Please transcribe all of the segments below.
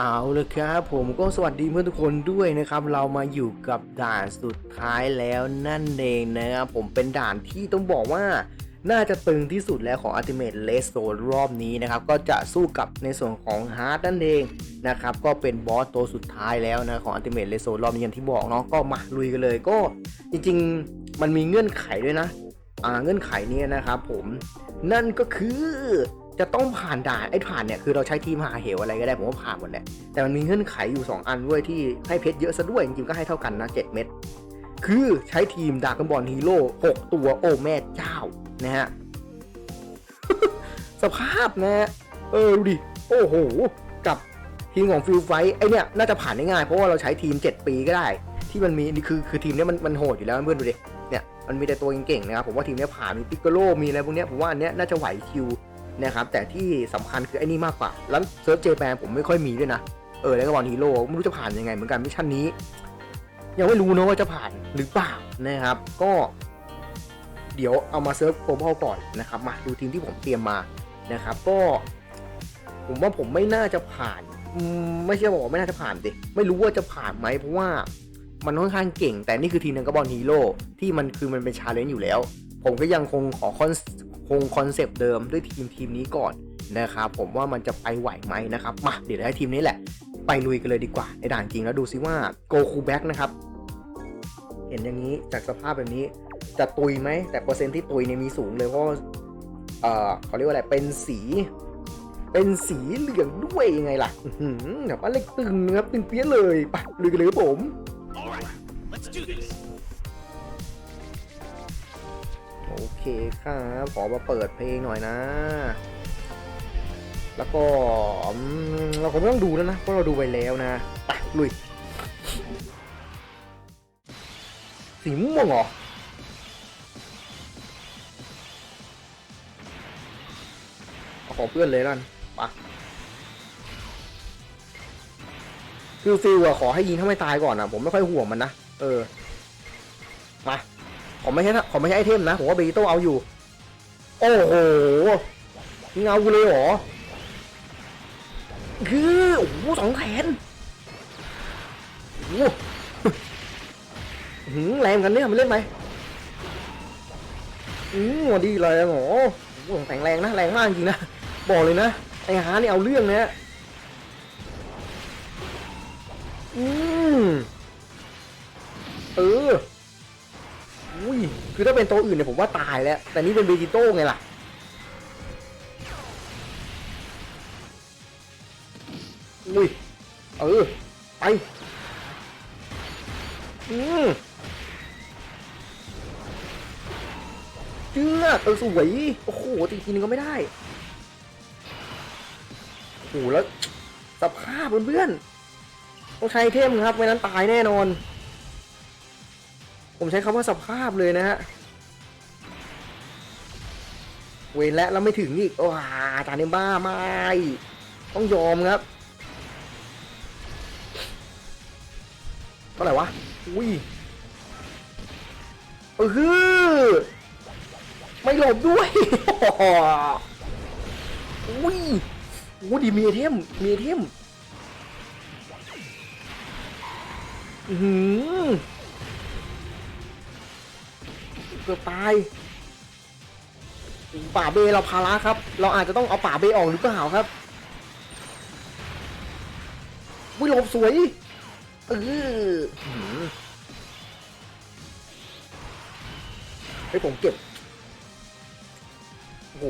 เอาเลยครับผมก็สวัสดีเพื่อนทุกคนด้วยนะครับ เรามาอยู่กับด่านสุดท้ายแล้วนั่นเองนะครับผมเป็นด่านที่ต้องบอกว่าน่าจะตึงที่สุดแล้วของ Ultimate r a c e Zone รอบนี้นะครับ ก็จะสู้กับในส่วนของฮาร์ดนั่นเองนะครับ ก็เป็นบอสตัวสุดท้ายแล้วนะของ Ultimate r a c e Zone รอบนี้อย่างที่บอกเนาะก็มาลุยกันเลยก็จริงๆมันมีเงื่อนไขด้วยนะ อ่าเงื่อนไขนี้นะครับผมนั่นก็คือ จะต้องผ่านด่านไอ้ผ่านเนี่ยคือเราใช้ทีมหาเหวอะไรก็ได้ผมว่าผ่านหมดแหละแต่มันมีเงื่อนไขอยู่ 2 อันด้วยที่ให้เพชรเยอะซะด้วยจริงๆก็ให้เท่ากันนะ 7 เม็ดคือใช้ทีมดาร์กบอลฮีโร่6ตัวโอ้แม่เจ้านะฮะสภาพนะฮะเออดูดิ โอ้โห กับทีมของฟิลไฟไอเนี่ยน่าจะผ่านได้ง่ายเพราะว่าเราใช้ทีม 7 ปีก็ได้ ที่มันมีนี่คือคือทีมเนี้ยมันมันโหดอยู่แล้วเพื่อนดูดิเนี่ยมันมีแต่ตัวเก่งๆนะครับผมว่าทีมเนี้ยผ่านมีปิกโกโลมีอะไรพวกเนี้ยผมว่าอันเนี้ยน่าจะไหวคิว นะครับแต่ที่สำคัญคือไอ้นี่มากกว่า แล้วเซิร์ฟเจแปนผมไม่ค่อยมีด้วยนะ เออแล้วก็บอลฮีโร่ไม่รู้จะผ่านยังไงเหมือนกันมิชชั่นนี้ ยังไม่รู้นะว่าจะผ่านหรือเปล่านะครับ ก็เดี๋ยวเอามาเซิร์ฟโกลบอลก่อนนะครับมาดูทีมที่ผมเตรียมมานะครับ ก็ผมว่าผมไม่น่าจะผ่านไม่ใช่บอกว่าไม่น่าจะผ่านดิไม่รู้ว่าจะผ่านไหมเพราะว่ามันค่อนข้างเก่ง แต่นี่คือทีมนังกบอลฮีโร่ที่มันคือมันเป็นชาเลนจ์อยู่แล้ว ผมก็ยังคงขอคอน คงคอนเซปต์เดิมด้วยทีมทีมนี้ก่อนนะครับผมว่ามันจะไปไหวไหมนะครับมาเดี๋ยวให้ทีมนี้แหละ ไปลุยกันเลยดีกว่า ในด่านจริงแล้วดูซิว่าโกคูแบ็กนะครับ เห็นอย่างนี้จากสภาพแบบนี้จะตุยไหม แต่เปอร์เซ็นต์ที่ตุยเนี่ยมีสูงเลยเพราะเออเขาเรียกว่าอะไรเป็นสี เป็นสีเหลืองด้วยยังไงล่ะแบบว่าเล็กตึงนะครับตึงเปี้ยเลยไปลุยกันเลยครับผม คครับขอมาเปิดเพลงหน่อยนะ แล้วก็เราคงไม่ต้องดูแล้วนะเพราะเราดูไปแล้วนะไปลุยสีม่วงเหรอเอาของเพื่อนเลยนั่นปะคือฟิลอะขอให้ยิงถ้าไม่ตายก่อนอะผมไม่ค่อยห่วงมันนะ เออ มา ขอไม่ใช่ขอไม่ใช่ไอเทมนะ ผมว่าเบจิโตเอาอยู่ โอ้โหยิงเอากูเลยเหรอคือโอ้โหสองแขนโอ้โหหืมแรงกันเนี่ยมันเล่นไหมอืมดีเลยหรอโอ้โหแต่งแรงนะแรงมากจริงนะ บอกเลยนะไอ้ฮานี่เอาเรื่องนะอืมเออ คือถ้าเป็นตัวอื่นเนี่ยผมว่าตายแล้ว แต่นี่เป็นเบจิโต้ไงล่ะ อุ้ย เออ ไป อืมเจือเออสวย โอ้โหตีทีนึงก็ไม่ได้ โอ้โหแล้วสภาพเพื่อนๆต้องใช้เทมครับ ไม่นั้นตายแน่นอน ผมใช้คำว่าสภาพเลยนะฮะ เวนและแล้วไม่ถึงอีก โอ้าจานนี้บ้าไม่ ต้องยอมครับเท่าไหร่วะ อุ้ยเออฮือไม่หลบด้วยอุ้ยโอ้ดีมีเทมมีเทมอือหือ กือบตายป่าเบเราภาระครับ เราอาจจะต้องเอาป่าเบออกหรือเปล่าครับวิหลบสวยเออหือเฮ้ยผมเก็บโอ้โห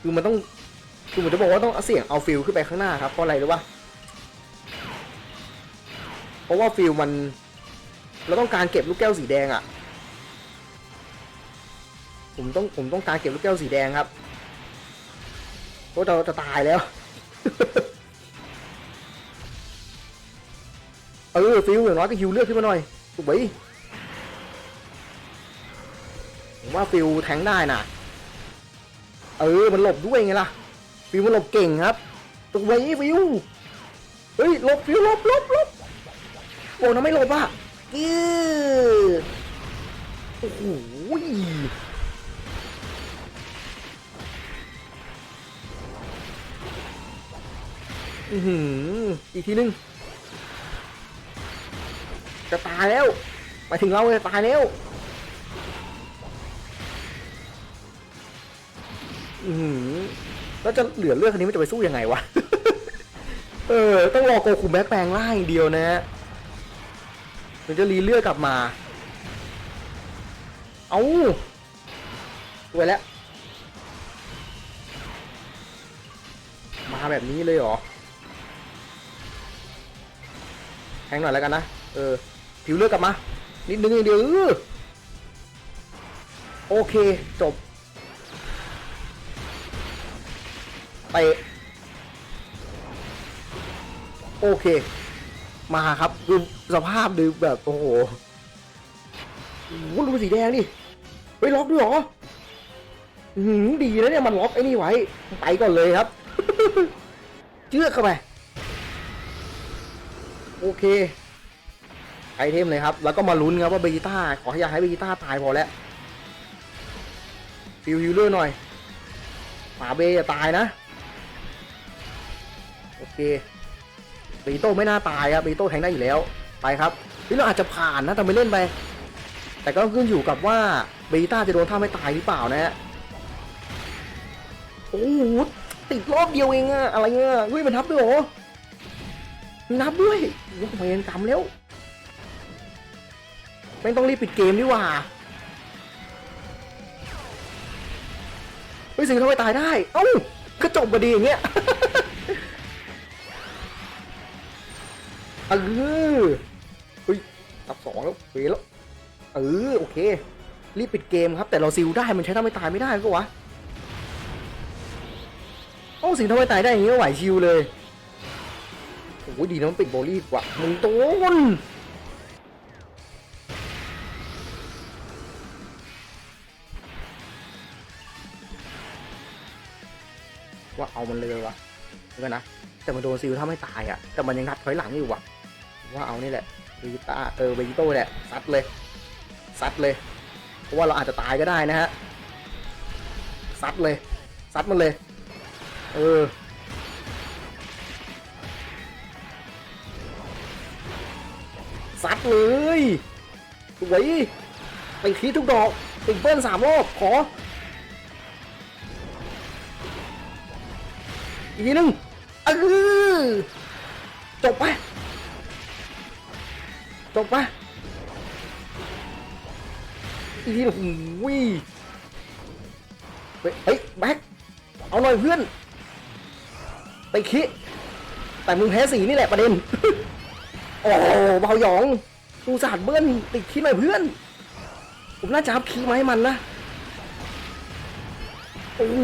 คือมันต้องคือผมจะบอกว่าต้องเสี่ยงเอาฟิลขึ้นไปข้างหน้าครับเพราะอะไรรู้ป่ะเพราะว่าฟิลมัน เราต้องการเก็บลูกแก้วสีแดงอะ่ะ ผมต้องผมต้องการเก็บลูกแก้วสีแดงครับเพราะเราจะตายแล้ว เออฟิลอย่างน้อยก็ฮิวเลือดขึ้นมาหน่อยถูกไหผมว่าฟิลแทงได้น่ะ เออมันหลบด้วยไงล่ะ ฟิลมันหลบเก่งครับถูกไหมฟิลเฮ้ยหลบฟิลหลบหลบหลบโอ้น้ำไม่หลบอะยือโอ้โห อือหืออีกทีนึง จะตายแล้วหมายถึงเราจะตายแล้ว อือหือแล้วจะเหลือเลือดคันนี้มันจะไปสู้ยังไงวะ เออ ต้องรอโกคุแบ็คแปลงร่างอย่างเดียวนะฮะมันจะรีเลือดกลับมา เอาสวยแล้ว มาแบบนี้เลยเหรอ แทงหน่อยแล้วกันนะ เออ ผิวเลือดกลับมา นิดนึงอย่างเดียวโอเค จบ ไป โอเค มาครับดูสภาพดูแบบ โอ้โหโอ้โหดูสีแดงดิไปล็อกด้วยเหรอหือดีนะเนี่ย มันล็อกไอ้นี่ไว้ ไปก่อนเลยครับ เชือกเข้าไป โอเค ไอเทมเลยครับ แล้วก็มาลุ้นครับว่าเบจิต้า ขอให้อย่าให้เบจิต้าตายพอแล้ว ฟิวฮิลเลอร์หน่อยป่าเบย์อย่าตายนะ โอเคเบจิโต้ไม่น่าตายครับเบจิโต้แทงได้อยู่แล้ว ไปครับนี่เราอาจจะผ่านนะ แต่ไม่เล่นไป แต่ก็ขึ้นอยู่กับว่าเบจิต้าจะโดนท่าไม่ตายหรือเปล่านะฮะ โอ้โหติดรอบเดียวเองอะอะไรเงี้ยเฮ้ยมันนับด้วยเหรอ นับด้วยโอ้โหเวรกรรมแล้วไม่งต้องรีบปิดเกมดีกว่าเฮ้ยสิ่งทำไมตายได้ เอ้าก็จบพอดีอย่างเงี้ยเออเฮ้ยตับสองแล้วเฮ้ยแล้วเออโอเค รีบปิดเกมครับ แต่เราซิลได้มันใช้ทำให้ตายไม่ได้ก็วะโอ้สิงทำไมตายได้อย่างนี้ก็ไหวชิวเลย โอ้ยดีนะมันปิดโบลี่กว่ามึงโดนว่าเอามันเลยวะเดี๋ยวก่อนนะ แต่มันโดนซิลถ้าไม่ตายอะ แต่มันยังนัดถอยหลังอยู่ว่ะ ว่าเอานี่แหละเวจิต้าเออเวจิโต้แหละซัดเลยซัดเลยเพราะว่าเราอาจจะตายก็ได้นะฮะซัดเลยซัดมันเลย เออ ซัดเลยสวยไปทีทุกดอกติงเปิ้ลสามรอบขอ อีกทีหนึงเออจบไปจบไปอีกทีหนึงโอ้ยเฮ้ยเฮ้ยแบ็คเอาหน่อยเพื่อน ไปคิแต่มึงแพ้สีนี่แหละประเด็น โอ้โหเบาหยองกูสาดเบิ้ลติดคิดหน่อยเพื่อน ผมน่าจะอัพคีมาให้มันนะ โอ้โห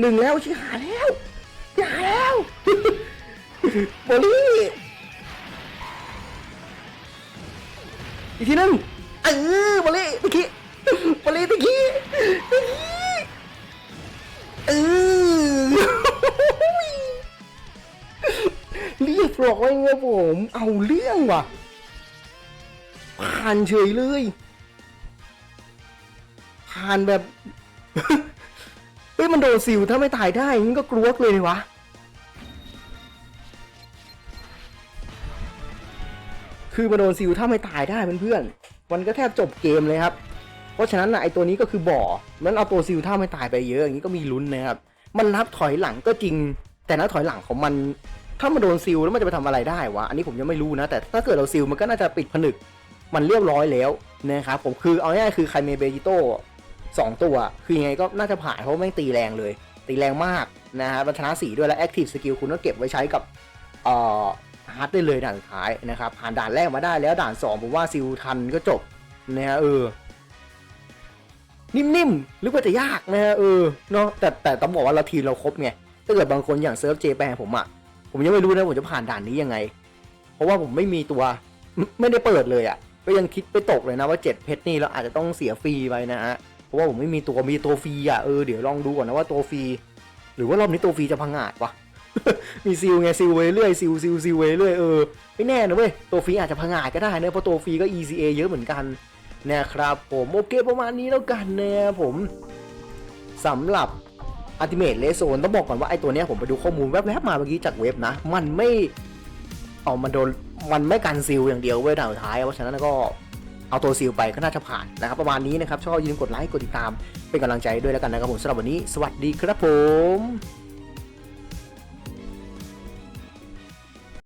หนึ่งแล้วชิหาแล้วชิหาแล้วโบลี่อีกทีนึงเออโบลี่ติดคิโบลี่ติดคิติดคิเออ เรียบร้อยครับผม เอาเรื่องว่ะ ผ่านเฉยเลย ผ่านแบบ เฮ้ยมันโดนซิลถ้าไม่ตายได้งั้นก็กลัวเลยนี่วะคือมาโดนซิลถ้าไม่ตายได้เพื่อนๆมันก็แทบจบเกมเลยครับ เพราะฉะนั้นนะไอตัวนี้ก็คือบ่อ มันเอาตัวซิลถ้าไม่ตายไปเยอะอย่างนี้ก็มีลุ้นนะครับ มันนับถอยหลังก็จริง แต่นับถอยหลังของมัน ถ้ามันโดนซิลแล้วมันจะไปทำอะไรได้วะ อันนี้ผมยังไม่รู้นะ แต่ถ้าเกิดเราซิลมันก็น่าจะปิดผนึก มันเรียบร้อยแล้วนะครับผมคือเอาง่ายคือใคเมเบจิโต้สองตัว คือยังไงก็น่าจะผ่านเพราะว่าแม่งตีแรงเลย ตีแรงมากนะฮะบรรชนะสีด้วยและแอคทีฟสกิลคุณก็เก็บไว้ใช้กับเอ่อฮาร์ดได้เลยด่านสุดท้ายนะครับผ่านด่านแรกมาได้แล้วด่านสองผมว่าซิลทันก็จบนะฮะเออนิ่มๆหรือว่าจะยากนะฮะเออเนาะแต่แต่ต้องบอกว่าเราทีมเราครบไงถ้าเกิดบางคนอย่างเซิร์ฟเจแปนผมอะ ผมยังไม่รู้นะผมจะผ่านด่านนี้ยังไง เพราะว่าผมไม่มีตัวไม่ได้เปิดเลยอะก็ยังคิดไปตกเลยนะว่าเจ็ดเพชรนี่เราอาจจะต้องเสียฟรีไปนะฮะ เพราะว่าผมไม่มีตัวมีตัวฟรีอะเออเดี๋ยวลองดูก่อนนะว่าตัวฟรีหรือว่ารอบนี้ตัวฟรีจะพังงาดวะมีซิลไงซิลไว้เรื่อยซิลซิลซิลไว้เรื่อยเออไม่แน่นะเว้ยตัวฟรีอาจจะพังงาดก็ได้นะเพราะตัวฟรีก็ ECA เยอะเหมือนกันนะครับผมโอเคประมาณนี้แล้วกันนะผมสำหรับ อัลติเมทเลโซนต้องบอกก่อนว่าไอตัวเนี้ยผมไปดูข้อมูลแวบๆมาเมื่อกี้จากเว็บนะ มันไม่เอามันโดนมันไม่กันซิลอย่างเดียวเว้ยด่านสุดท้ายเพราะฉะนั้นก็เอาตัวซิลไปก็น่าจะผ่านนะครับ ประมาณนี้นะครับชอบอย่าลืมกดไลค์กดติดตามเป็นกำลังใจด้วยแล้วกันนะครับผมสำหรับวันนี้ สวัสดีครับผม